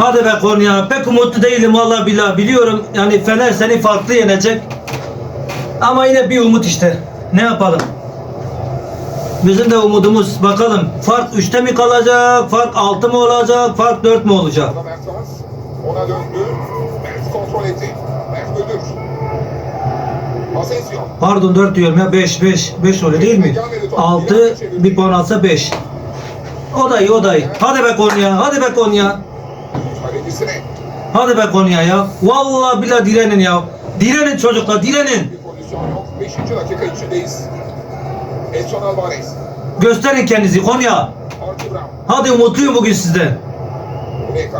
Hadi be Konya. Pek umutlu değilim vallahi billahi. Biliyorum yani Fener seni farklı yenecek. Ama yine bir umut işte. Ne yapalım? Bizim de umudumuz bakalım. Fark 3'te mi kalacak? Fark 6 mı olacak? Fark 4 mü olacak? Ona Mertens. Ona döndü. Mert kontrol etti. Mert Müldür. Asensio. Pardon 4 diyorum ya 5 5 5 oluyor değil mi? 6 bir puan alsa 5. O da iyi o da iyi. Hadi be Konya. Hadi be Konya. Hadi be Konya ya. Vallahi billahi direnin ya. Direnin çocuklar direnin. Bir pozisyon yok. 5. dakika içindeyiz. Edson Alvarez. Gösterin kendinizi Konya. Archie Brown. Hadi umutluyum bugün sizde.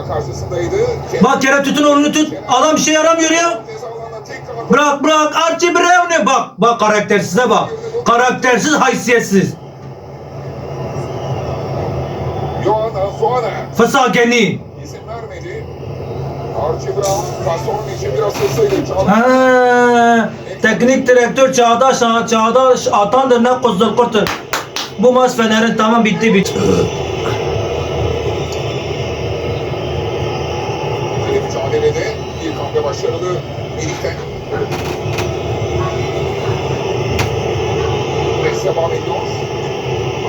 Karşısındaydı. Bak Kerem tutun onu tut. Adam bir şey yaramıyor ya. Ceza alanına tekrar Bırak bırak Archie Brown'e bak. Bak karaktersize bak. Karaktersiz haysiyetsiz. Joana Zoana. Fısakeni. İzin vermedi. Archie Brown pasörün için biraz hızlıydı. Çağlar. Ha, teknik direktör Çağdaş Çağdaş atandır ne kuzdur kurtur. Bu maç Fener'in tamam bitti bitti. Mücadelede ilk hamle başarılı Melih'ten. Pres devam ediyor.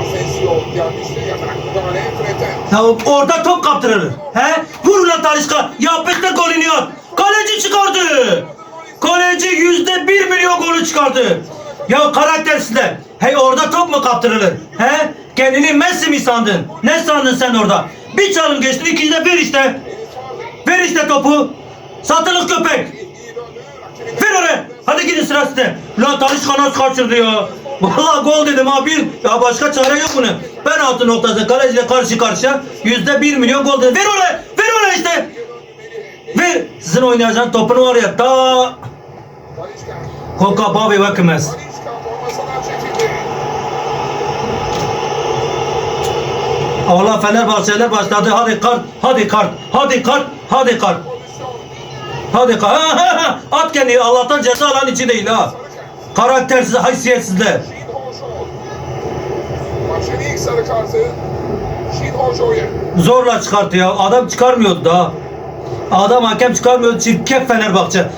Asensio gelmişti. Yatarak müdahale Fred'den. Ya orada top kaptırır. He? Ulan Talişka. Yapıştır golünü at. Kaleci çıkardı. Kaleci yüzde bir milyon golü çıkardı. Ya karaktersizler. Hey orada top mu kaptırılır? He? Kendini Messi mi sandın? Ne sandın sen orada? Bir çalım geçtin ikinci de ver işte. Ver işte topu. Satılık köpek. Ver oraya. Hadi gidin sıra size. Lan Talişka nasıl kaçırdı ya? Vallahi gol dedim ha bir. Ya başka çare yok bunun. Penaltı noktası kaleciyle karşı karşıya. Yüzde bir milyon gol dedim. Ver oraya. Ver işte. Ver. Sizin oynayacağın topunu var ya. Ta. Koka Babi bakımız. Allah Fenerbahçeler başladı. Hadi kart. Hadi kart. Hadi kart. Hadi kart. Hadi kart. Ha. At kendini. Allah'tan ceza alan içi değil ha. Karaktersiz, haysiyetsizler. Maçın ilk sarı kartı. Zorla çıkarttı ya. Adam çıkarmıyordu daha. Adam hakem çıkarmıyordu. Çirkef Fenerbahçe.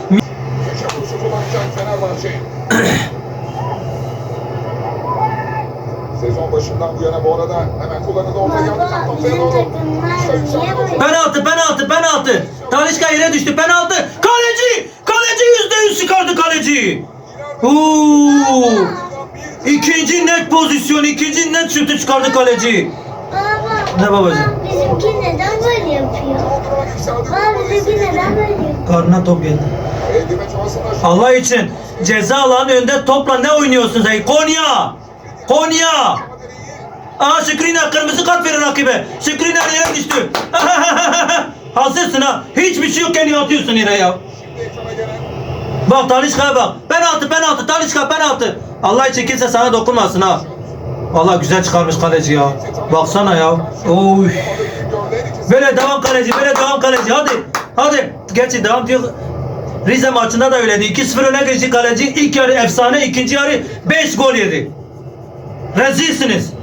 Sezon başından bu yana bu arada hemen kullanıldı Tam noktaya bizim doğru. Penaltı, penaltı, penaltı. Talişka yere düştü. Penaltı. Kaleci! Kaleci yüzde yüz çıkardı kaleci. Oo. İkinci net pozisyon, ikinci net şutu çıkardı kaleci. Ne babacığım? baba, bizimki neden böyle yapıyor? Baba bizimki neden böyle yapıyor? Karnına top geldi. Allah için ceza alanı önünde topla ne oynuyorsunuz ey? Konya! Konya! Aa Şükrina kırmızı kart verin rakibe. Şükrina yere düştü. Hazırsın ha. Hiçbir şey yokken niye atıyorsun yere ya? Bak Talişka'ya bak. Penaltı penaltı Talişka penaltı. Allah için kimse sana dokunmasın ha. Vallahi güzel çıkarmış kaleci ya. Baksana ya. Oy. Böyle devam kaleci, böyle devam kaleci. Hadi. Hadi. Gerçi devam diyor. Rize maçında da öyleydi. 2-0 öne geçti kaleci. İlk yarı efsane, ikinci yarı 5 gol yedi. Rezilsiniz.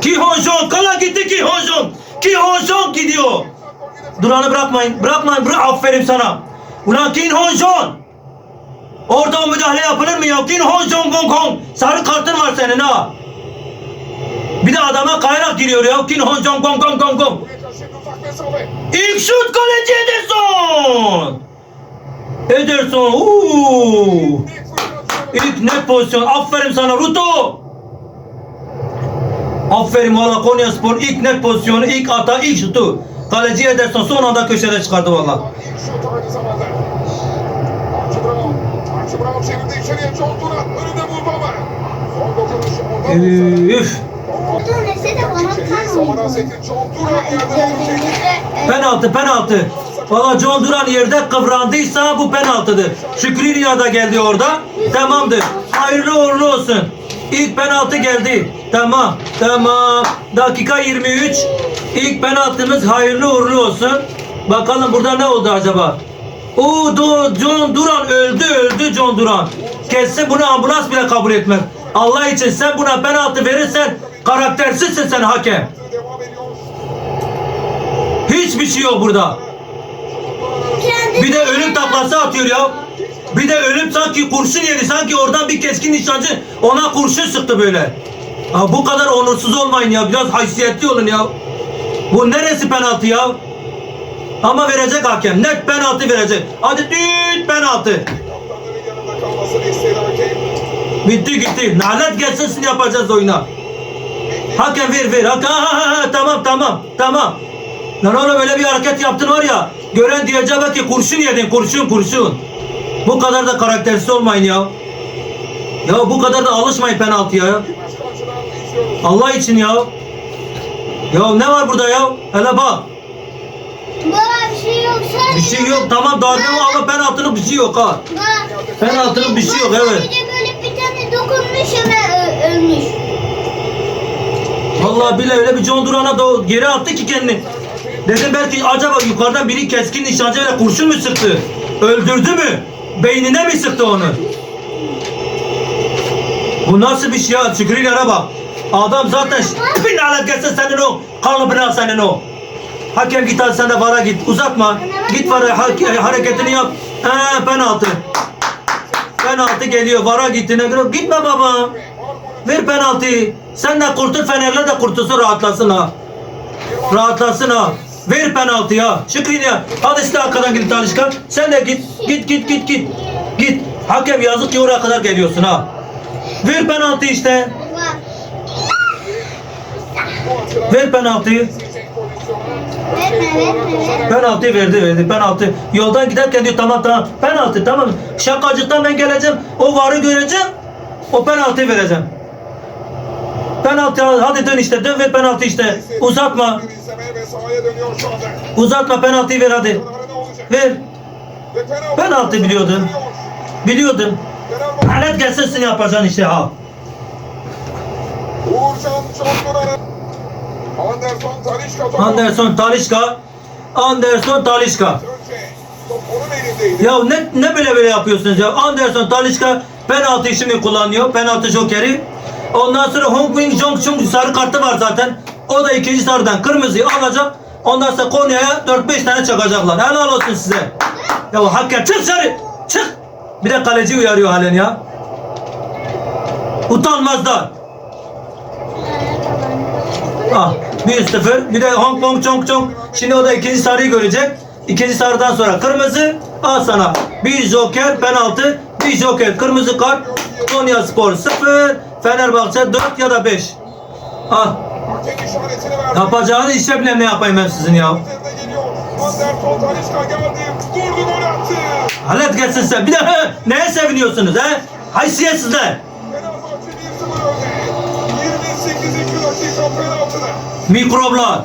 Ki Honjon, kala gitti ki Honjon. Ki Honjon gidiyor. Duran'ı bırakmayın. Bırakmayın. Bırak. Aferin sana. Ulan Kin Honjon. Orada müdahale yapılır mı ya? Kin Honjon Gong Gong. Sarı kartın var senin ha. Bir de adama kayarak giriyor ya. Kin Honjon Gong Gong Gong mesafe. İlk şut kaleci Ederson. Ederson. Uuu. İlk net pozisyon. Aferin sana Ruto. Aferin valla Konya Spor ilk net pozisyonu, ilk ata, ilk şutu. Kaleci Ederson son anda köşede çıkardı valla. Üf. Penaltı penaltı. Valla John Duran yerde kıvrandıysa bu penaltıdır. Şükrü da geldi orada. Tamamdır. Hayırlı uğurlu olsun. İlk penaltı geldi. Tamam. Tamam. Dakika 23. İlk penaltımız hayırlı uğurlu olsun. Bakalım burada ne oldu acaba? Oo, John Duran öldü öldü John Duran. Kesin bunu ambulans bile kabul etmez. Allah için sen buna penaltı verirsen karaktersizsin sen hakem. Hiçbir şey yok burada. Bir de ölüm taklası atıyor ya. Bir de ölüm sanki kurşun yedi. Sanki oradan bir keskin nişancı ona kurşun sıktı böyle. Ya bu kadar onursuz olmayın ya. Biraz haysiyetli olun ya. Bu neresi penaltı ya? Ama verecek hakem. Net penaltı verecek. Hadi düt penaltı. Bitti gitti. Nalet gelsin siz yapacağız oyuna. Hakem ver ver. Hakem, ha, ha, ha, tamam tamam tamam. Lan oğlum öyle bir hareket yaptın var ya. Gören diyecek ki kurşun yedin kurşun kurşun. Bu kadar da karaktersiz olmayın ya. Ya bu kadar da alışmayın penaltıya ya. Allah için ya. Ya ne var burada ya? Hele bak. Baba bir şey yok. Sadece Bir şey yok. Tamam darbe var ama penaltılık bir şey yok ha. Bak. Penaltılık bir şey yok evet. Sadece böyle bir tane dokunmuş hemen ö- ölmüş. Vallahi bile öyle bir John Duran'a da geri attı ki kendini. Dedim belki acaba yukarıdan biri keskin nişancıyla kurşun mu sıktı? Öldürdü mü? Beynine mi sıktı onu? Bu nasıl bir şey ya? Şükrü'ylere bak. Adam zaten bir nalet gelsin senin o. Kalıbına senin o. Hakem git hadi sen de vara git. Uzatma. Git vara ha- hareketini yap. He penaltı. Penaltı geliyor. Vara gittiğine göre gitme baba. Ver penaltıyı. Sen de kurtul Fener'le de kurtulsun rahatlasın ha. Rahatlasın ha. Ver penaltı ya. Şükrü ya. Hadi işte arkadan gidin Talişkan. Sen de git. Git git git git. Git. Hakem yazık ki oraya kadar geliyorsun ha. Ver penaltı işte. Ver penaltıyı. pozisyonu. Verme verme. Penaltı verdi verdi penaltı. Yoldan giderken diyor tamam tamam penaltı tamam. Şakacıktan ben geleceğim. O varı göreceğim. O penaltı vereceğim. Penaltı hadi dön işte dön ve penaltı işte. Uzatma. Uzatma penaltıyı ver hadi. Ver. Ve penaltı. Biliyordum. Fenerbahçe Lanet gelsin seni yapacaksın işte ha. Uğurcan Çonduran'ın Anderson Talişka. Anderson Talişka. Anderson Talişka. Ya ne, ne böyle böyle yapıyorsunuz ya? Anderson Talişka penaltı işini kullanıyor. Penaltı jokeri. Ondan sonra Hong Wing Jong Chung sarı kartı var zaten. O da ikinci sarıdan kırmızıyı alacak. Ondan sonra Konya'ya 4-5 tane çakacaklar. Helal olsun size. Ya hakem çık dışarı. Çık. Bir de kaleci uyarıyor halen ya. Utanmazlar. Ah 1-0. Bir de Hong Kong Chong Chong. Şimdi o da ikinci sarıyı görecek. İkinci sarıdan sonra kırmızı. Al sana. Bir joker penaltı. Bir joker kırmızı kart. Konya Spor 0. Fenerbahçe 4 ya da 5. Ah yapacağınız işe bile ne yapayım ben sizin ya. Halet gelsin sen. Bir de neye seviniyorsunuz he? Haysiyetsizler. Mikroplar.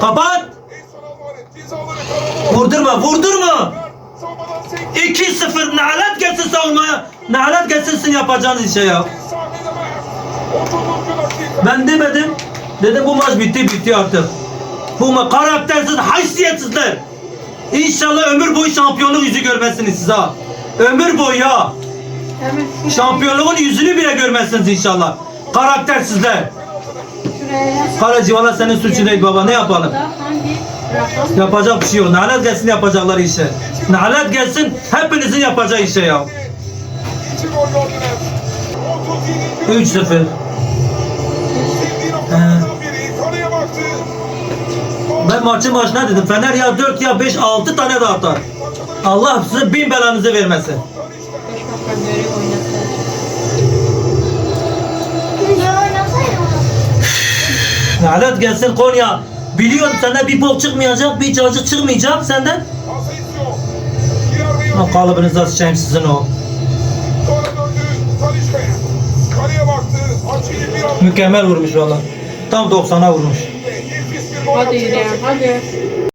Kapat. Vurdurma vurdurma. Savunmadan sekti. 2-0 nalet gelsin savunmaya. Nalet gelsin sizin yapacağınız işe ya. Sahnede var. 30. dakika. Ben demedim. Dedim bu maç bitti bitti artık. Bu karaktersiz, haysiyetsizler. İnşallah ömür boyu şampiyonluk yüzü görmezsiniz siz ha. Ömür boyu ya. Şampiyonluğun yüzünü bile görmezsiniz inşallah. Karaktersizler. Kaleci valla senin suçun değil baba ne yapalım? Yapacak bir şey yok. Nalet gelsin yapacakları işe. Nalet gelsin hepinizin yapacağı işe ya. İki gol gördüler. 37. 3-0. Sevdiği noktalardan biri. Kaleye baktı. Ben maçın başına dedim. Fener ya 4 ya 5 6 tane de atar. Allah size bin belanızı vermesin. Keşke oynasaydım. Lanet gelsin Konya. Biliyorum senden bir bok çıkmayacak, bir cacık çıkmayacak senden. Ama yok. kalıbınıza sıçayım sizin o. Mükemmel vurmuş valla. Tam 90'a vurmuş. Hadi gerçekten. hadi.